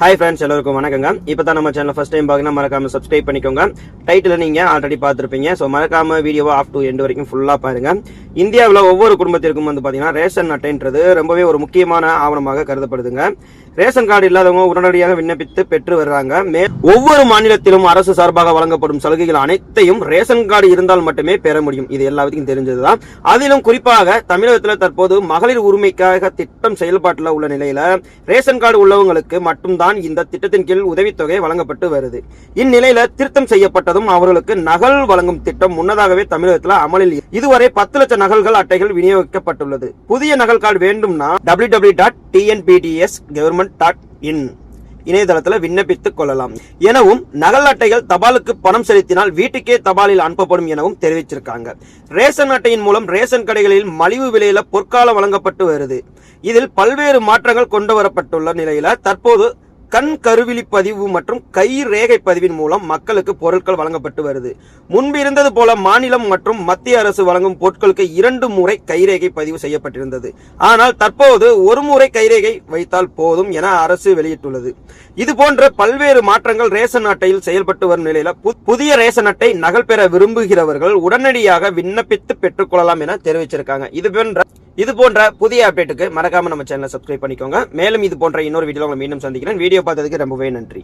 Hi friends எல்லோருக்கும் வணக்கங்க. இப்போ தான் நம்ம சேனல் ஃபர்ஸ்ட் டைம் பார்க்கணும் மறக்காம சப்ஸ்கிரைப் பண்ணிக்கோங்க. டைட்டில் நீங்க ஆல்ரெடி பார்த்துருப்பீங்க. ஸோ மறக்காம வீடியோவை ஆஃப் டு எண்டு வரைக்கும் ஃபுல்லாக பாருங்க. இந்தியாவில் ஒவ்வொரு குடும்பத்திற்கும் வந்து பார்த்தீங்கன்னா ரேஷன் அட்டைன்றது ரொம்பவே ஒரு முக்கியமான ஆவணமாக கருதப்படுதுங்க. ரேஷன் கார்டு இல்லாதவங்க உடனடியாக விண்ணப்பித்து பெற்று வர்றாங்க. மே ஒவ்வொரு மாநிலத்திலும் அரசு சார்பாக வழங்கப்படும் சலுகைகள் அனைத்தையும் ரேஷன் கார்டு இருந்தால் மட்டுமே பெற முடியும். இது எல்லாத்துக்கும் தெரிஞ்சதுதான். அதிலும் குறிப்பாக தமிழகத்தில் தற்போது மகளிர் உரிமைக்காக திட்டம் செயல்பாட்டில் உள்ள நிலையில ரேஷன் கார்டு உள்ளவங்களுக்கு மட்டும்தான் இந்த திட்டத்தின் கீழ் உதவித்தொகை வழங்கப்பட்டு வருது. இந்நிலையில திருத்தம் செய்யப்பட்டதும் அவர்களுக்கு நகல் வழங்கும் திட்டம் முன்னதாகவே தமிழகத்தில் அமலில் இதுவரை பத்து லட்சம் நகல்கள் அட்டைகள் விநியோகிக்கப்பட்டுள்ளது. புதிய நகல் கார்டு வேண்டும்னா W W dot TNPDS government dot in இணையதளத்தில் விண்ணப்பித்துக் கொள்ளலாம். எனவும் நகல் அட்டைகள் தபாலுக்கு பணம் செலுத்தினால் வீட்டுக்கே தபாலில் அனுப்பப்படும் எனவும் தெரிவிச்சிருக்காங்க. ரேஷன் அட்டையின் மூலம் ரேஷன் கடைகளில் மலிவு விலையில பொற்காலம் வழங்கப்பட்டு வருது. இதில் பல்வேறு மாற்றங்கள் கொண்டு வரப்பட்டுள்ள நிலையில தற்போது கண் கருவிழி பதிவு மற்றும் கை ரேகை பதிவின் மூலம் மக்களுக்கு பொருட்கள் வழங்கப்பட்டு வருது. முன்பு இருந்தது போல மாநிலம் மற்றும் மத்திய அரசு வழங்கும் பொருட்களுக்கு இரண்டு முறை கைரேகை பதிவு செய்யப்பட்டிருந்தது. ஆனால் தற்போது ஒரு முறை கைரேகை வைத்தால் போதும் என அரசு வெளியிட்டுள்ளது. இது போன்ற பல்வேறு மாற்றங்கள் ரேஷன் அட்டையில் செயல்பட்டு வரும் நிலையில பு- புதிய ரேஷன் அட்டை நகல் பெற விரும்புகிறவர்கள் உடனடியாக விண்ணப்பித்து பெற்றுக்கொள்ளலாம் என தெரிவிச்சிருக்காங்க. இது போன்ற இது போன்ற புதிய அப்டேட்டுக்கு மறக்காம நம்ம சேனலை சப்ஸ்கிரைப் பண்ணிக்கோங்க. மேலும் இது போன்ற இன்னொரு வீடியோ உங்களை மீண்டும் சந்திக்கிறேன். வீடியோ பார்த்ததுக்கு ரொம்பவே நன்றி.